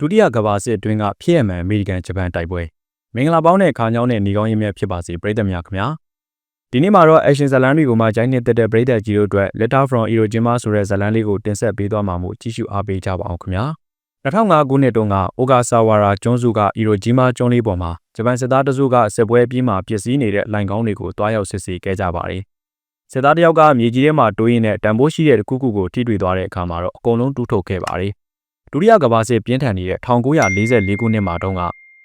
ဒုတိယကမ္ဘာစစ်အတွင်းကဖြစ်ရမှန်အမေရိကန်ဂျပန်တိုက်ပွဲမင်္ဂလာပေါင်းတဲ့ခါညောင်းတဲ့နေကောင်းရင်မြတ်ဖြစ်ပါစေပရိသတ်များခင်ဗျာဒီနေ့မှာတော့ action ဇာတ်လမ်းတွေကိုမှဂျိုင်းနဲ့တက်တဲ့ပရိသတ်ကြီးတို့အတွက် letter from Iwo Jima ဆိုတဲ့ဇာတ်လမ်းလေးကိုတင်ဆက်ပေးသွားမှာမို့ကြည့်ရှုအားပေးကြပါအောင်ခင်ဗျာ2005ခုနှစ်တုန်းကအိုဂါဆာဝါရာကျွန်းစုက Iwo Jima ကျွန်းလေးပေါ်မှာဂျပန်စစ်သားတစုကစစ်ပွဲပြီးမှပျက်စီးနေတဲ့လိုင်ကောင်းတွေကိုတွားရောက်စစ်ဆေးခဲ့ကြပါတယ်စစ်သားတယောက်ကမြေကြီးထဲမှာတိုးရင်းနဲ့တံပိုးရှိတဲ့တစ်ခုခုကိုထိတွေ့သွားတဲ့အခါမှာတော့အကုန်လုံးတူးထုတ်ခဲ့ပါတယ် ဒုတိယကမ္ဘာစစ်ပြင်းထန်နေတဲ့1944ခုနှစ်မှာတုန်းက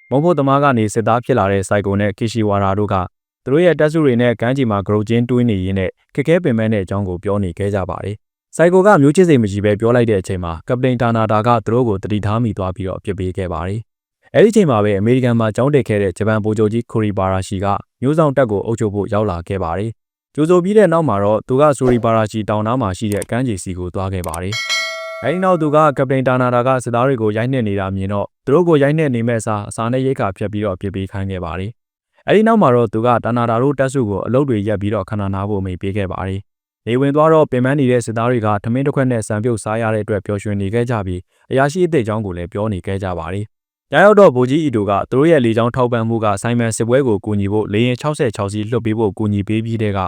မုံဖို့သမားကနေစစ်သားဖြစ်လာတဲ့စိုက်ကိုနဲ့ကီရှီဝါရာတို့ကသူတို့ရဲ့တပ်စုတွေနဲ့ကမ်းခြေမှာဂရုချင်းတွေးနေရင်းနဲ့ခက်ခဲပင်ပန်းတဲ့အကြောင်းကိုပြောနေခဲ့ကြပါတယ်။စိုက်ကိုကမျိုးချစ်စိတ်မရှိပဲပြောလိုက်တဲ့အချိန်မှာကပတိန်တာနာတာကသူတို့ကိုတတိထားမိသွားပြီးတော့ပြစ်ပေးခဲ့ပါတယ်။အဲဒီချိန်မှာပဲအမေရိကန်မှာကြောင်းတက်ခဲ့တဲ့ဂျပန်ဗိုလ်ချုပ်ကြီးခိုရီဘာရာရှီကမျိုးဆောင်တပ်ကိုအုပ်ချုပ်ဖို့ရောက်လာခဲ့ပါတယ်။ကြိုးစိုးပြီးတဲ့နောက်မှာတော့သူကဆိုရီဘာရာရှီတောင်နားမှာရှိတဲ့ကမ်းခြေစီကိုသွားခဲ့ပါတယ်။ အဲဒီနောက်သူကကပတိန်တာနာတာကစစ်သားတွေကိုရိုက်နှက်နေတာမြင်တော့သူတို့ကိုရိုက်နှက်နေမဲ့အစားအစာနဲ့ရိတ်ခါဖြတ်ပြီးတော့ပြစ်ပေးခိုင်းခဲ့ပါတယ်။အဲဒီနောက်မှာတော့သူကတာနာတာတို့တပ်စုကိုအလုပ်တွေရက်ပြီးတော့ခဏနာဖို့အမိပေးခဲ့ပါတယ်။နေဝင်သွားတော့ပင်ပန်းနေတဲ့စစ်သားတွေကထမင်းတစ်ခွက်နဲ့စံပြုတ်စားရတဲ့အတွက်ပျော်ရွှင်နေခဲ့ကြပြီးအရာရှိအသေးချောင်းကိုလည်းပြောနေခဲ့ကြပါတယ်။ကြားရောက်တော့ဗိုလ်ကြီးအီတိုကသူတို့ရဲ့လေကြောင်းထောက်ပံ့မှုကဆိုင်မန်စစ်ပွဲကိုကူညီဖို့လေရင်66စီးလွှတ်ပေးဖို့ကူညီပေးပြီးတဲ့က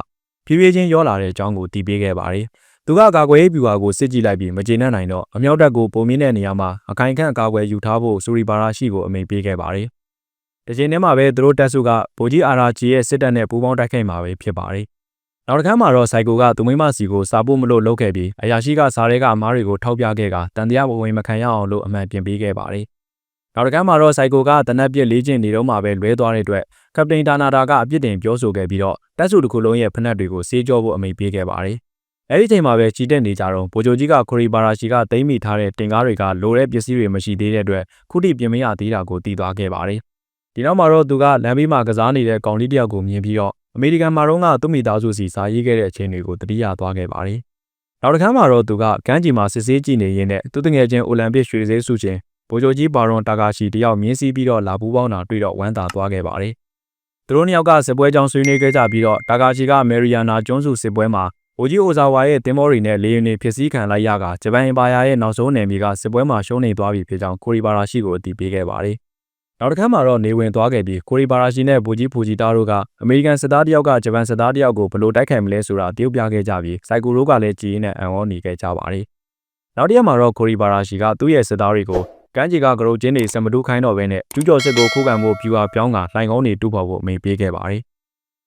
ဖြည်းဖြည်းချင်းရောလာတဲ့အကြောင်းကိုတည်ပေးခဲ့ပါတယ်။ သူကကာကွယ်ရေးဗျူဟာကိုစစ်ကြည့်လိုက်ပြီးမကျေနပ်နိုင်တော့အမြောက်တပ်ကိုပုံမြင့်တဲ့နေရာမှာအခိုင်ခန့်အကာအကွယ်ယူထားဖို့စူရီဘာရာရှိကိုအမိန့်ပေးခဲ့ပါတယ်။ဒီချိန်ထဲမှာပဲသူတို့တပ်စုကဗိုလ်ကြီးအာရာဂျီရဲ့စစ်တပ်နဲ့ပူးပေါင်းတိုက်ခိုက်မှာပဲဖြစ်ပါတယ်။နောက်တစ်ခါမှာတော့စိုက်ကိုကသူမိမစီကိုစာဖို့မလို့လုပ်ခဲ့ပြီးအရာရှိကစားရဲကအမားတွေကိုထောက်ပြခဲ့ကတန်တရားဝင်မခံရအောင်လို့အမှန်ပြင်ပေးခဲ့ပါတယ်။နောက်တစ်ခါမှာတော့စိုက်ကိုကတနက်ပြစ်လေးကျင်နေတော့မှပဲလွဲသွားတဲ့အတွက်ကပတိန်တာနာတာကအပြစ်တင်ပြောဆိုခဲ့ပြီးတော့တပ်စုတစ်ခုလုံးရဲ့ဖနက်တွေကိုစေးကြောဖို့အမိန့်ပေးခဲ့ပါတယ်။ အဲ့ဒီချိန်မှာပဲကြီးတက်နေကြတော့ဗိုလ်ချုပ်ကြီးကခိုရီဘာရာရှီကသိမ်းမိထားတဲ့တင်ကားတွေကလိုတဲ့ပစ္စည်းတွေမရှိသေးတဲ့အတွက်ခုထိပြင်မရသေးတာကိုသိသွားခဲ့ပါတယ်။ဒီနောက်မှာတော့သူကလမ်းဘေးမှာကစားနေတဲ့ကောင်လေးတယောက်ကိုမြင်ပြီးတော့အမေရိကန်မှာတော့ကသူ့မိသားစုစီစာရေးခဲ့တဲ့အချိန်တွေကိုတတိယသွားခဲ့ပါတယ်။နောက်တစ်ခါမှာတော့သူကကမ်းခြေမှာစစ်ဆေးကြည့်နေရင်းနဲ့သူ့တငယ်ချင်းအိုလံပစ်ရွှေစည်းစုချင်းဗိုလ်ချုပ်ကြီးဘာရွန်တာကာရှီတယောက်မြင်းစည်းပြီးတော့လာပူးပေါင်းတာတွေ့တော့ဝမ်းသာသွားခဲ့ပါတယ်။သူတို့နှစ်ယောက်ကစစ်ပွဲကြောင်းဆွေးနွေးခဲ့ကြပြီးတော့တာကာရှီကမယ်ရီယာနာကျွန်းစုစစ်ပွဲမှာ။ အိုဂျီအိုဇာဝါရဲ့တင်မောတွေနဲ့လေယာဉ်တွေဖြစ်စည်းခံလိုက်ရကဂျပန်အင်ပါယာရဲ့နောက်ဆုံးနယ်မြေကစစ်ပွဲမှာရှုံးနေသွားပြီဖြစ်ကြောင်းကိုရီဘာရာရှိကိုအတည်ပြုခဲ့ပါတယ်။နောက်တစ်ခါမှာတော့နေဝင်သွားခဲ့ပြီးကိုရီဘာရာရှိနဲ့ဘူဂျီဖူဂျီတာတို့ကအမေရိကန်စစ်သားတယောက်ကဂျပန်စစ်သားတယောက်ကိုဘယ်လိုတိုက်ခိုက်မလဲဆိုတာတရုပ်ပြခဲ့ကြပြီးစိုက်ကူရိုးကလည်းကြည်ရင်နဲ့အံ့ဩနေခဲ့ကြပါတယ်။နောက်တစ်ရက်မှာတော့ကိုရီဘာရာရှိကသူ့ရဲ့စစ်သားတွေကိုကမ်းခြေကဂရုချင်းတွေစမတူးခိုင်းတော့ဘဲနဲ့ကျူးကျော်စစ်ကိုခိုးကန်ဖို့ပြူဟာပြောင်းကလိုင်ကောင်းတွေတူဖို့ဖို့အမိန့်ပေးခဲ့ပါတယ်။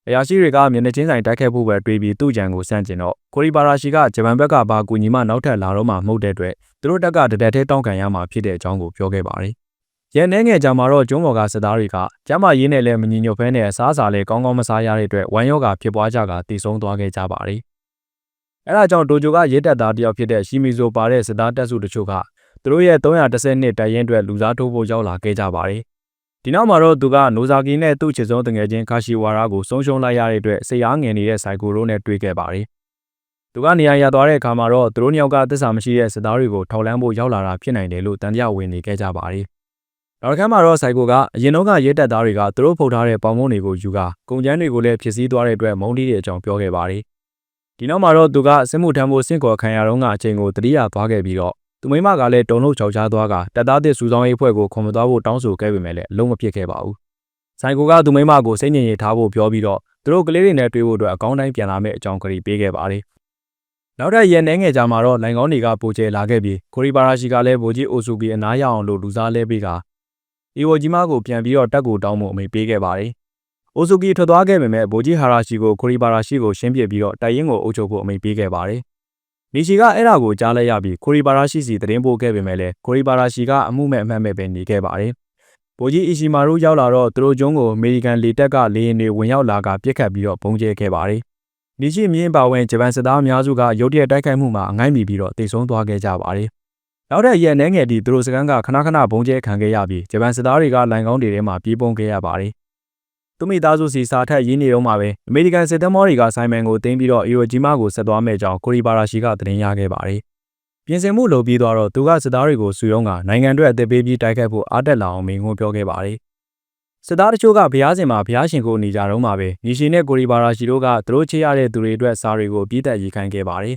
အရာရှိတွေကမျက်နှာချင်းဆိုင်တိုက်ခိုက်ဖို့ပဲတွေးပြီးသူ့ကြံကိုစန့်ကျင်တော့ကိုရီဘာရာရှိကဂျပန်ဘက်ကဘာကူညီမှနောက်ထပ်လာတော့မှမဟုတ်တဲ့အတွက်သူတို့တက်ကတတက်သေးတောင်းခံရမှာဖြစ်တဲ့အကြောင်းကိုပြောခဲ့ပါတယ်။ရန်နေငယ်ကြမှာတော့ကျွန်းပေါ်ကစစ်သားတွေကကျမ်းမာရေးနဲ့လည်းမညီညွတ်ဖဲနဲ့အစားအစာလည်းကောင်းကောင်းမစားရတဲ့အတွက်ဝမ်းရောဂါဖြစ်ပွားကြကတည်ဆုံးသွားခဲ့ကြပါတယ်။အဲဒါကြောင့်တိုဂျိုကရဲတပ်သားတယောက်ဖြစ်တဲ့ရှီမီဇိုပါတဲ့စစ်သားတပ်စုတချို့ကသူတို့ရဲ့310နှစ်တိုင်ရင်အတွက်လူစားထိုးဖို့ရောက်လာခဲ့ကြပါတယ်။ ဒီနောက်မှာတော့သူကနိုဇာကီနဲ့သူ့ချစ်ဆုံးတငယ်ချင်းကာရှီဝါရာကိုဆုံးရှုံးလိုက်ရတဲ့အတွက်စိတ်အားငယ်နေတဲ့စိုက်ကိုရိုနဲ့တွေ့ခဲ့ပါတယ်။သူကနေရာရသွားတဲ့အခါမှာတော့သူတို့နှစ်ယောက်ကသစ္စာမရှိတဲ့စစ်သားတွေကိုထောက်လန်းဖို့ရောက်လာတာဖြစ်နိုင်တယ်လို့တန်တရားဝင်နေခဲ့ကြပါတယ်။နောက်တစ်ခါမှာတော့စိုက်ကိုကအရင်တော့ကရဲတပ်သားတွေကသူတို့ဖုတ်ထားတဲ့ပေါင်မုံတွေကိုယူကာကုန်ကျန်းတွေကိုလည်းဖြစ်စည်းသွားတဲ့အတွက်မုန်းတီးတဲ့အကြောင်းပြောခဲ့ပါတယ်။ဒီနောက်မှာတော့သူကစစ်မှုထမ်းဖို့စင့်ကော်ခံရတော့ကအချိန်ကိုတတိယသွားခဲ့ပြီးတော့ သူမိမကလည်းတုံလို့ချောက်ချားသွားကတပ်သားသစ်စူဆောင်းရေးအဖွဲ့ကိုခွန်မသွားဖို့တောင်းဆိုခဲ့ပေမဲ့လည်းအလုံးမဖြစ်ခဲ့ပါဘူး။ဆိုင်ကိုကသူမိမကိုစိတ်ညစ်ရထားဖို့ပြောပြီးတော့သူတို့ကလေးတွေနဲ့တွေ့ဖို့အတွက်အကောင်းတိုင်းပြန်လာမယ့်အကြောင်းကလေးပေးခဲ့ပါတယ်။နောက်ထပ်ရန်နေငယ်ကြမှာတော့လိုင်ကောင်းတွေကပိုကျဲလာခဲ့ပြီးကိုရီဘာရာရှိကလည်းဗိုလ်ကြီးအိုဆူကီအနားရအောင်လို့လူစားလဲပေးကအီဝိုဂျီမာကိုပြန်ပြီးတော့တက်ကိုတောင်းဖို့အမိပေးခဲ့ပါတယ်။အိုဆူကီထွက်သွားခဲ့ပေမဲ့ဗိုလ်ကြီးဟာရာရှိကိုကိုရီဘာရာရှိကိုရှင်းပြပြီးတော့တိုက်ရင်ကိုအုပ်ချုပ်ဖို့အမိပေးခဲ့ပါတယ်။ နီရှီကအဲ့ဒါကိုကြားလိုက်ရပြီးကိုရီဘာရာရှိစီသတင်းပို့ခဲ့ပေမဲ့လည်းကိုရီဘာရာရှိကအမှုမဲ့အမှတ်မဲ့ပဲနေခဲ့ပါတယ်။ဗိုလ်ကြီးအီရှီမာရုရောက်လာတော့သူတို့ကျုံးကိုအမေရိကန်လေတပ်ကလေယာဉ်တွေဝင်ရောက်လာကပြစ်ခတ်ပြီးတော့ပုံကျဲခဲ့ပါတယ်။နီရှီမြင်းပါဝင်ဂျပန်စစ်သားအများစုကရုတ်တရက်တိုက်ခိုက်မှုမှာအငိုင်းမိပြီးတော့တိတ်ဆုံးသွားခဲ့ကြပါတယ်။နောက်တဲ့ရက်နှဲငယ်တီသူတို့စကန်ကခဏခဏပုံကျဲခံခဲ့ရပြီးဂျပန်စစ်သားတွေကလိုင်ကောင်းတွေထဲမှာပြေးပုံခဲ့ရပါတယ် သူမိသားစုစီစာထက်ရင်းနေတော့မှာပဲအမေရိကန်စစ်သည်မောတွေကဆိုင်မန်ကိုတင်းပြီးတော့အီရိုဂျီမာကိုဆက်သွားမဲ့ကြောင်းကိုရီဘာရာရှိကသတင်းရခဲ့ပါတယ်။ပြင်ဆင်မှုလုပ်ပြီးတော့သူကစစ်သားတွေကိုစုယုံကနိုင်ငံအတွက်အသက်ပေးပြီးတိုက်ခိုက်ဖို့အားတက်လာအောင်မိန့်ခွန်းပြောခဲ့ပါတယ်။စစ်သားတချို့ကဘုရားရှင်မှာဘုရားရှင်ကိုနေကြတော့မှာပဲညီရှင်နဲ့ကိုရီဘာရာရှိတို့ကသူတို့ချေရတဲ့သူတွေအတွက်စာတွေကိုပြည့်တက်ရေးခိုင်းခဲ့ပါတယ်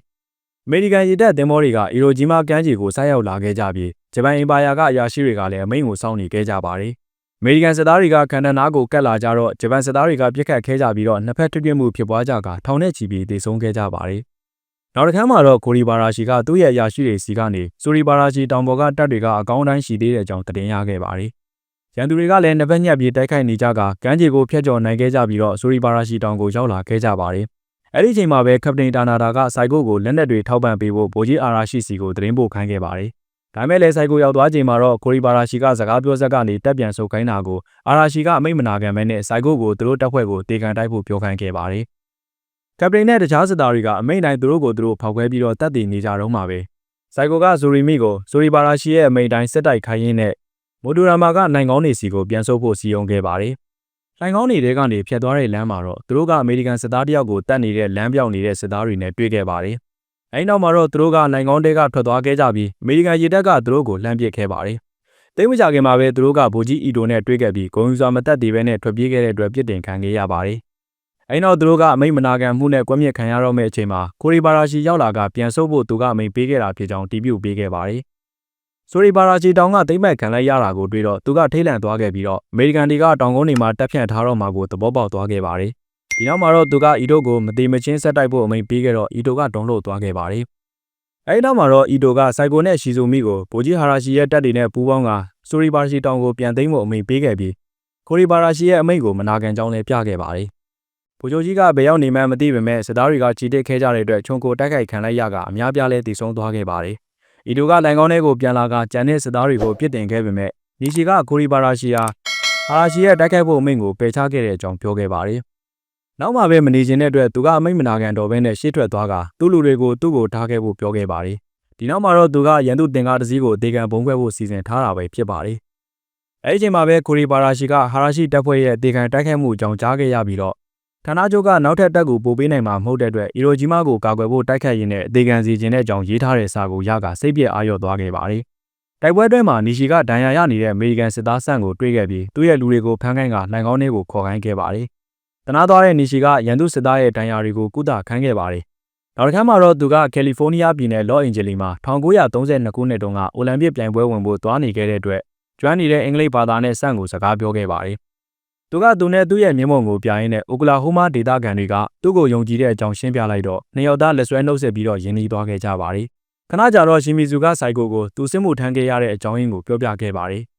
အမေရိကန်ရေတပ်သင်္ဘောတွေကအီရိုဂျီမာကမ်းခြေကိုဆိုက်ရောက်လာခဲ့ကြပြီးဂျပန်အင်ပါယာကအရာရှိတွေကလည်းအမိန့်ကိုစောင့်နေခဲ့ကြပါတယ်။ အမေရိကန်စစ်သားတွေကကန်တနာကိုကတ်လာကြတော့ဂျပန်စစ်သားတွေကပြစ်ခတ်ခဲကြပြီးတော့နှစ်ဖက်ထွတ်ပြစ်မှုဖြစ်ပွားကြကထောင်နဲ့ချီပြီးဒေဆုံးခဲ့ကြပါတယ်။နောက်တစ်ခါမှတော့ကိုရီဘာရာရှီကသူ့ရဲ့အရာရှိတွေစီကနေဆိုရီဘာရာရှီတောင်ပေါ်ကတပ်တွေကအကောင်းတိုင်းရှိသေးတဲ့အကြောင်းသတင်းရခဲ့ပါတယ်။ရန်သူတွေကလည်းနှစ်ဖက်ညက်ပြီးတိုက်ခိုက်နေကြကကမ်းခြေကိုဖျက်ကျော်နိုင်ခဲ့ကြပြီးတော့ဆိုရီဘာရာရှီတောင်ကိုရောက်လာခဲ့ကြပါတယ်။အဲ့ဒီအချိန်မှာပဲကပတိန်တာနာတာကစိုက်ကိုကိုလက်နက်တွေထောက်ပံ့ပေးဖို့ဗိုလ်ကြီးအာရာရှိစီကိုသတင်းပို့ခိုင်းခဲ့ပါတယ်။ ဒါမဲ့လည်းစိုက်ကိုရောက်သွားချိန်မှာတော့ကိုရီဘာရာရှီကစကားပြောဆက်ကနေတက်ပြန်ဆုတ်ခိုင်းတာကိုအာရာရှီကအမိတ်မနာခံမဲနဲ့စိုက်ကိုကိုသူတို့တပ်ဖွဲ့ကိုတေကန်တိုက်ဖို့ပြောခိုင်းခဲ့ပါတယ်။ကပတိန်နဲ့တခြားစစ်သားတွေကအမိတ်တိုင်းသူတို့ကိုသူတို့ဖောက်ခွဲပြီးတော့တပ်တည်နေကြတော့မှာပဲ။စိုက်ကိုကဇူရီမီကိုဇူရီဘာရာရှီရဲ့အမိတ်တိုင်းစစ်တိုက်ခိုင်းရင်းနဲ့မိုဒူရာမာကနိုင်ကောင်းနေစီကိုပြန်ဆုတ်ဖို့စီယုံခဲ့ပါတယ်။လိုင်ကောင်းနေတဲ့ကနေဖြတ်သွားတဲ့လမ်းမှာတော့သူတို့ကအမေရိကန်စစ်သားတယောက်ကိုတတ်နေတဲ့လမ်းပြောင်နေတဲ့စစ်သားတွေနဲ့တွေ့ခဲ့ပါတယ်။ အဲဒီနောက်မှာတော့သူတို့ကလိုင်ကောင်းတဲကထွက်သွားခဲ့ကြပြီးအမေရိကန်ရေတပ်ကသူတို့ကိုလှမ်းပစ်ခဲ့ပါတယ်။တိတ်မကြခင်မှာပဲသူတို့ကဗိုလ်ကြီးအီတိုနဲ့တွေ့ခဲ့ပြီးဂုံယူစွာမတက်သေးဘဲနဲ့ထွက်ပြေးခဲ့တဲ့အတွက်ပြစ်တင်ခံခဲ့ရပါတယ်။အဲဒီနောက်သူတို့ကအမိတ်မနာခံမှုနဲ့ကွက်မြက်ခံရတော့မယ့်အချိန်မှာကိုရီဘာရာရှီရောက်လာကပြန်ဆုတ်ဖို့သူကအမိတ်ပေးခဲ့တာဖြစ်ကြောင်းတီးပြပေးခဲ့ပါတယ်။ဆိုရီဘာရာချီတောင်ကတိမ့်မဲ့ခံလိုက်ရတာကိုတွေ့တော့သူကထိတ်လန့်သွားခဲ့ပြီးတော့အမေရိကန်တွေကတောင်ကုန်းတွေမှာတက်ဖြန့်ထားတော့မှာကိုသဘောပေါက်သွားခဲ့ပါတယ်။ ဒီနောက်မှာတော့သူကအီတိုကိုမတိမချင်းဆက်တိုက်ဖို့အမိန့်ပေးခဲ့တော့အီတိုကတုံ့လို့သွားခဲ့ပါတယ်။အဲဒီနောက်မှာတော့အီတိုကစိုက်ကိုနဲ့ရှီဇူမီကိုဗိုလ်ကြီးဟာရာရှီရဲ့တပ်တွေနဲ့ပူးပေါင်းကဆိုရီဘာရာရှီတောင်ကိုပြန်သိမ်းဖို့အမိန့်ပေးခဲ့ပြီးကိုရီဘာရာရှီရဲ့အမိန့်ကိုမနာခံကြောင်းလည်းပြခဲ့ပါတယ်။ဗိုလ်ချုပ်ကြီးကဘယ်ရောက်နေမှန်းမသိပေမဲ့စစ်သားတွေကချီတက်ခဲကြတဲ့အတွက်ခြုံကိုတိုက်ခိုက်ခံလိုက်ရကအများပြားလဲတည်ဆုံသွားခဲ့ပါတယ်။။ဤသူကလိုင်ကောင်းထဲကိုပြန်လာကကြံတဲ့စစ်သားတွေကိုပြစ်တင်ခဲ့ပေမဲ့နီရှီကကိုရီဘာရာရှီယာဟာရာရှီရဲ့တိုက်ခိုက်ဖို့အမိန့်ကိုပယ်ချခဲ့တဲ့အကြောင်းပြောခဲ့ပါတယ်။ နောက်မှပဲမနေခြင်းတဲ့အတွက်သူကအမိန့်မနာခံတော့ဘဲနဲ့ရှေ့ထွက်သွားကသူ့လူတွေကိုသူ့ကိုထားခဲ့ဖို့ပြောခဲ့ပါတယ်။ဒီနောက်မှာတော့သူကရန်သူတင်ကားတစ်စီးကိုဒေကန်ဘုံခွဲဖို့စီစဉ်ထားတာပဲဖြစ်ပါတယ်။အဲဒီချိန်မှာပဲကိုရီဘာရာရှီကဟာရာရှီတပ်ဖွဲ့ရဲ့ဒေကန်တိုက်ခိုက်မှုအကြောင်းကြားခဲ့ရပြီးတော့ဌာနချုပ်ကနောက်ထပ်တက်ကိုပို့ပေးနိုင်မှာမဟုတ်တဲ့အတွက်အီရိုဂျီမာကိုကာကွယ်ဖို့တိုက်ခတ်ရင်းနဲ့အသေးခံစီခြင်းတဲ့အကြောင်းရေးထားတဲ့စာကိုရကစိတ်ပြည့်အာရုံသွားခဲ့ပါတယ်။တိုက်ပွဲတွဲမှာနီရှီကဒဏ်ရာရနေတဲ့အမေရိကန်စစ်သားဆန့်ကိုတွေ့ခဲ့ပြီးသူ့ရဲ့လူတွေကိုဖမ်းခိုင်းကလှန်ကောင်းထဲကိုခေါ်ခိုင်းခဲ့ပါတယ်။ တနာသွားတဲ့နီရှီကရန်သူစစ်သားရဲ့ဒဏ်ရာတွေကိုကုသခန်းခဲ့ပါတယ်။နောက်တစ်ခါမှာတော့သူကကယ်လီဖိုးနီးယားပြည်နယ်လော့အင်ဂျလီမှာ1932ခုနှစ်တုန်းကအိုလံပစ်ပြိုင်ပွဲဝင်ဖို့သွားနေခဲ့တဲ့အတွက်ကျွမ်းနေတဲ့အင်္ဂလိပ်ဘာသာနဲ့ဆန့်ကိုစကားပြောခဲ့ပါတယ်။သူကသူနဲ့သူ့ရဲ့မျက်မှောင်ကိုပြရင်းနဲ့အိုကလာဟိုမာဒေတာကန်တွေကသူ့ကိုယုံကြည်တဲ့အကြောင်းရှင်းပြလိုက်တော့နှစ်ယောက်သားလက်ဆွဲနှုတ်ဆက်ပြီးတော့ယဉ်နီးသွားခဲ့ကြပါတယ်။ခဏကြာတော့ရှင်မီဇူကဆိုင်ကိုကိုသူစစ်မှုထမ်းခဲ့ရတဲ့အကြောင်းရင်းကိုပြောပြခဲ့ပါတယ်။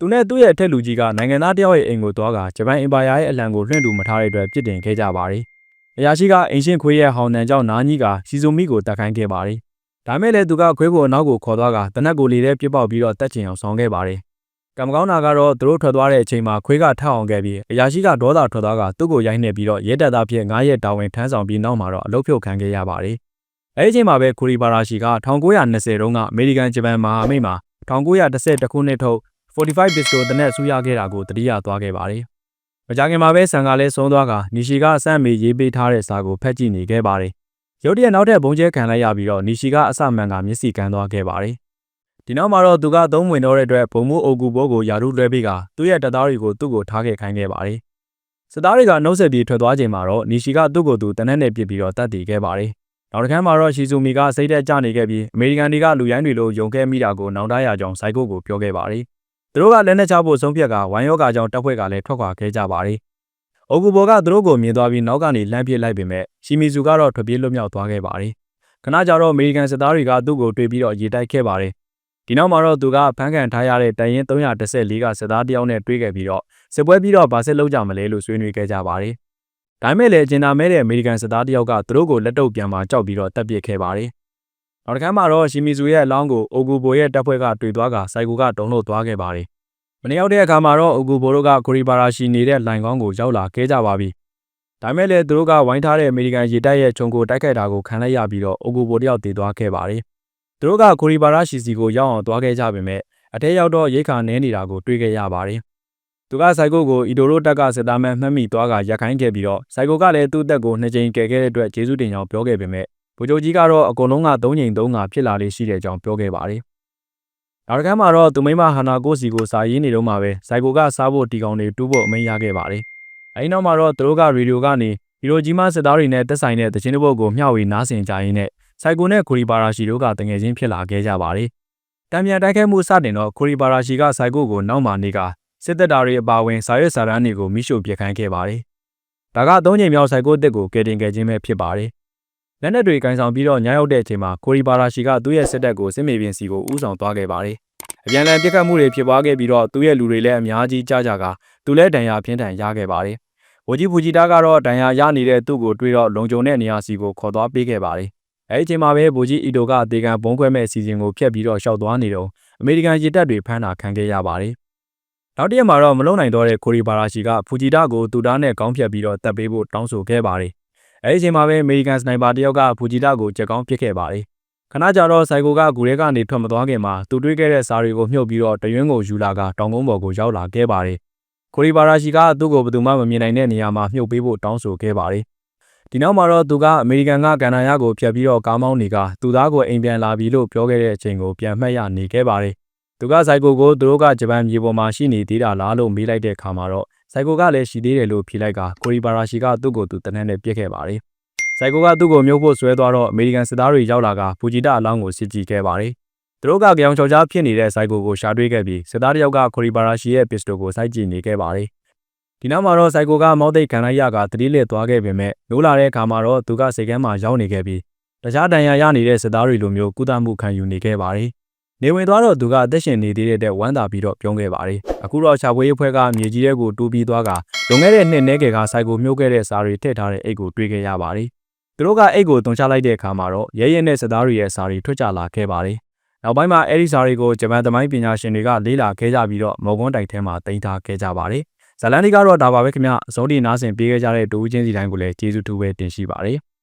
သူနဲ့သူ့ရဲ့အထက်လူကြီးကနိုင်ငံသားတယောက်ရဲ့အိမ်ကိုသွားကဂျပန်အင်ပါယာရဲ့အလံကိုလွှင့်တူမထားတဲ့အတွက်ပြစ်တင်ခဲ့ကြပါတယ်။အရာရှိကအင်ရှင်ခွေးရဲ့ဟောင်နံကြောင့်နားကြီးကစီဇိုမီကိုတက်ခိုင်းခဲ့ပါတယ်။ဒါမဲ့လည်းသူကခွေးကိုအနောက်ကိုခေါ်သွားကတနက်ကိုလေထဲပြစ်ပေါက်ပြီးတော့တက်ချင်အောင်ဆောင်ခဲ့ပါတယ်ကံမကောင်းတာကတော့သူတို့ထွက်သွားတဲ့အချိန်မှာခွေးကထအောင်ခဲ့ပြီးအရာရှိကဒေါသထွက်သွားကသူ့ကိုရိုက်နှက်ပြီးတော့ရဲတပ်သားဖြစ်9ရက်တာဝန်ထမ်းဆောင်ပြီးနောက်မှာတော့အလုတ်ဖြုတ်ခံခဲ့ရပါတယ်။အဲဒီအချိန်မှာပဲကိုရီဘာရာရှိက1920တုန်းကအမေရိကန်ဂျပန်မဟာမိတ်မှာ1912ခုနှစ်ထုတ် 45 pistol တနက်ဆူရခဲ့တာကိုတတိယသွားခဲ့ပါတယ်။မကြခင်မှာပဲဆန်ကလည်းဆုံးသွားကနီရှီကအဆန့်မေရေးပေးထားတဲ့စာကိုဖတ်ကြည့်နေခဲ့ပါတယ်။ရုတ်တရက်နောက်ထပ်ဘုံကျဲခံလိုက်ရပြီးတော့နီရှီကအဆမှန်ကမျက်စိကန်းသွားခဲ့ပါတယ်ဒီနောက်မှာတော့သူကသုံးဝင်တော့တဲ့အတွက်ဘုံမှုအိုကူဘိုးကိုယာရုလွှဲပေးကသူ့ရဲ့တပ်သားတွေကိုသူ့ကိုထားခဲ့ခိုင်းခဲ့ပါတယ်။စစ်သားတွေကနှုတ်ဆက်ပြီးထွက်သွားချိန်မှာတော့နီရှီကသူ့ကိုသူတနက်နဲ့ပစ်ပြီးတော့တတ်တည်ခဲ့ပါတယ်။နောက်တစ်ခါမှာတော့ရှီဇူမီကစိတ်သက်ကြနေခဲ့ပြီးအမေရိကန်တွေကလူရိုင်းတွေလိုယုံခဲ့မိတာကိုနောင်တရကြောင်စိုက်ကိုကိုပြောခဲ့ပါတယ်။ သူတို့ကလက်နက်ချဖို့ဆုံးဖြတ်ကဝိုင်းယောဂါကြောင့်တပ်ဖွဲ့ကလည်းထွက်ခွာခဲ့ကြပါတယ်။အိုကူဘိုကသူတို့ကိုမြင်သွားပြီးနောက်ကနေလှမ်းပစ်လိုက်ပေမဲ့ရှီမီဇူကတော့ထွက်ပြေးလွတ်မြောက်သွားခဲ့ပါတယ်။ခဏကြာတော့အမေရိကန်စစ်သားတွေကသူ့ကိုတွေ့ပြီးတော့ရေတိုက်ခဲ့ပါတယ်ဒီနောက်မှာတော့သူကဖမ်းခံထားရတဲ့တရင်314ကစစ်သားတယောက်နဲ့တွေ့ခဲ့ပြီးတော့စစ်ပွဲပြီးတော့ဗာစစ်လုပ်ကြမလဲလို့ဆွေးနွေးခဲ့ကြပါတယ်။ဒါမဲ့လည်းအကျဉ်းသားမဲတဲ့အမေရိကန်စစ်သားတယောက်ကသူတို့ကိုလက်တော့ပြန်มาကြောက်ပြီးတော့တပ်ပစ်ခဲ့ပါတယ်။ နောက်တစ်ခါမှာတော့ရှီမီဇူရဲ့အလောင်းကိုအိုဂူဘိုရဲ့တပ်ဖွဲ့ကတွေ့သွားကစိုက်ကူကတုံလို့သွားခဲ့ပါတယ်။မနေ့ရောက်တဲ့အခါမှာတော့အိုဂူဘိုတို့ကကိုရီဘာရာရှီနေတဲ့လိုင်ကောင်းကိုရောက်လာခဲ့ကြပါပြီ။ဒါမဲ့လည်းသူတို့ကဝိုင်းထားတဲ့အမေရိကန်ရေတပ်ရဲ့ခြုံကိုတိုက်ခိုက်တာကိုခံလိုက်ရပြီးတော့အိုဂူဘိုတယောက်တည်သွားခဲ့ပါတယ်။သူတို့ကကိုရီဘာရာရှီစီကိုရောက်အောင်သွားခဲ့ကြပေမဲ့အထဲရောက်တော့ရိတ်ခါနဲနေတာကိုတွေ့ခဲ့ရပါတယ်။သူကစိုက်ကိုကိုအီတိုရိုတက်ကစစ်သားမှမှတ်မိသွားကရက်ခိုင်းခဲ့ပြီးတော့စိုက်ကိုကလည်းသူ့တက်ကိုနှစ်ကြိမ်ကယ်ခဲ့တဲ့အတွက်ကျေးဇူးတင်ကြောင်းပြောခဲ့ပေမဲ့ ဗိုလ်ချုပ်ကြီးကတော့အကုန်လုံးက၃ချိန်၃ခါဖြစ်လာလေးရှိတဲ့အကြောင်းပြောခဲ့ပါတယ်။နောက်တစ်ခါမှာတော့သူမိမဟာနာကိုစီကိုစာရေးနေတော့မှပဲစိုက်ကိုကစားဖို့တီကောင်တွေတူးဖို့အမိန့်ရခဲ့ပါတယ်။အဲဒီနောက်မှာတော့သူတို့ကရေဒီယိုကနေဟီရိုဂျီမာစစ်သားတွေနဲ့တက်ဆိုင်တဲ့တခြင်းတစ်ပုတ်ကိုမျှဝေနားဆင်ကြရင်းနဲ့စိုက်ကိုနဲ့ကိုရီပါရာရှီတို့ကတငယ်ချင်းဖြစ်လာခဲ့ကြပါတယ်။တံပြန်တိုက်ခိုက်မှုစတင်တော့ကိုရီပါရာရှီကစိုက်ကိုကိုနောက်မှနေကစစ်တပ်သားတွေအပါအဝင်စာရွက်စာတမ်းတွေကိုမိရှို့ပစ်ခတ်ခဲ့ပါတယ်။ဒါကသုံးချိန်မြောက်စိုက်ကိုတစ်ကိုကယ်တင်ခဲ့ခြင်းပဲဖြစ်ပါတယ်။ လက်နက်တွေကင်ဆောင်ပြီးတော့ညရောက်တဲ့အချိန်မှာကိုရီပါရာရှီကသူ့ရဲ့စစ်တပ်ကိုစစ်မေပြင်စီကိုဦးဆောင်သွားခဲ့ပါတယ်။အပြန်အလှန်ပစ်ခတ်မှုတွေဖြစ်ပွားခဲ့ပြီးတော့သူ့ရဲ့လူတွေလည်းအများကြီးကြားကြကသူလည်းဒဏ်ရာပြင်းထန်ရခဲ့ပါတယ်။ဝကြီးဖူဂျီတာကတော့ဒဏ်ရာရနေတဲ့သူ့ကိုတွေးတော့လုံခြုံတဲ့နေရာစီကိုခေါ်သွားပေးခဲ့ပါတယ်။အဲဒီအချိန်မှာပဲဗိုလ်ကြီးအီတိုကအသေးခံဘုံခွဲမဲ့အစီအစဉ်ကိုဖျက်ပြီးတော့ရှောက်သွားနေတော့အမေရိကန်ရေတပ်တွေဖမ်းတာခံခဲ့ရပါတယ်။နောက်တစ်ရက်မှာတော့မလုံနိုင်တော့တဲ့ကိုရီပါရာရှီကဖူဂျီတာကိုသူသားနဲ့ကောင်းဖြတ်ပြီးတော့တပ်ပေးဖို့တောင်းဆိုခဲ့ပါတယ်။ အဲဒီအချိန်မှာပဲအမေရိကန်စနိုက်ပါတယောက်ကဖူဂျီတာကိုချက်ကောင်းပစ်ခဲ့ပါတယ်။ခဏကြာတော့စိုက်ကိုကဂူရဲကနေထွက်မသွားခင်မှာသူတွေးခဲ့တဲ့စာတွေကိုမြုပ်ပြီးတော့တရွင်းကိုယူလာကတောင်ကုန်းပေါ်ကိုရောက်လာခဲ့ပါတယ်။ကိုရီပါရာရှီကသူ့ကိုဘယ်သူမှမမြင်နိုင်တဲ့နေရာမှာမြုပ်ပေးဖို့တောင်းဆိုခဲ့ပါတယ်။ဒီနောက်မှာတော့သူကအမေရိကန်ကကန်နာယာကိုဖျက်ပြီးတော့ကားမောင်းနေကသူသားကိုအိမ်ပြန်လာပြီလို့ပြောခဲ့တဲ့အချိန်ကိုပြန်မှတ်ရနေခဲ့ပါတယ်။သူကစိုက်ကိုကိုသူတို့ကဂျပန်မြေပေါ်မှာရှိနေသေးတာလားလို့မေးလိုက်တဲ့အခါမှာတော့ စိုက်ကိုကလည်းရှိသေးတယ်လို့ဖြေလိုက်ကကိုရီပါရာရှီကသူ့ကိုသူတနက်နဲ့ပြစ်ခဲ့ပါတယ်။စိုက်ကိုကသူ့ကိုမြုပ်ဖို့ဆွဲသွားတော့အမေရိကန်စစ်သားတွေရောက်လာကဖူဂျီတာအလောင်းကိုစစ်ကြည့်ခဲ့ပါတယ်။သူတို့ကကြောင်ချော်ကြားဖြစ်နေတဲ့စိုက်ကိုကိုရှာတွေ့ခဲ့ပြီးစစ်သားတစ်ယောက်ကကိုရီပါရာရှီရဲ့ပစ္စတိုကိုစိုက်ကြည့်နေခဲ့ပါတယ်။ဒီနောက်မှာတော့စိုက်ကိုကမောက်သိတ်ခံလိုက်ရကတတိလစ်သွားခဲ့ပေမဲ့နိုးလာတဲ့အခါမှာတော့သူကစိတ်ကမ်းမှာရောက်နေခဲ့ပြီးတခြားတန်ရာရနေတဲ့စစ်သားတွေလိုမျိုးကုသမှုခံယူနေခဲ့ပါတယ်။ နေဝင်သွားတော့သူကအသက်ရှင်နေသေးတဲ့ဝမ်းသာပြီးတော့ပြောခဲ့ပါတယ်။အခုတော့ရှာဖွေရေးဖွဲ့ကမြေကြီးတဲ့ကိုတူးပြီးသွားကလွန်ခဲ့တဲ့နှစ်နဲကကစိုက်ကိုမြုပ်ခဲ့တဲ့စာတွေထည့်ထားတဲ့အိတ်ကိုတွေ့ခဲ့ရပါတယ်။သူတို့ကအိတ်ကိုတုံချလိုက်တဲ့အခါမှာတော့ရဲရဲနဲ့စစ်သားတွေရဲ့စာတွေထွက်ကြလာခဲ့ပါတယ်။နောက်ပိုင်းမှာအဲ့ဒီစာတွေကိုဂျပန်သမိုင်းပညာရှင်တွေကလေးလာခဲ့ကြပြီးတော့မော်ကွန်းတိုင်ထဲမှာတင်ထားခဲ့ကြပါတယ်။ဇလန်ဒီကတော့ဒါပါပဲခင်ဗျအစိုးရနားဆင်ပေးခဲ့ကြတဲ့တူဦးချင်းစီတိုင်းကိုလည်းကျေးဇူးတူပဲတင်ရှိပါတယ်။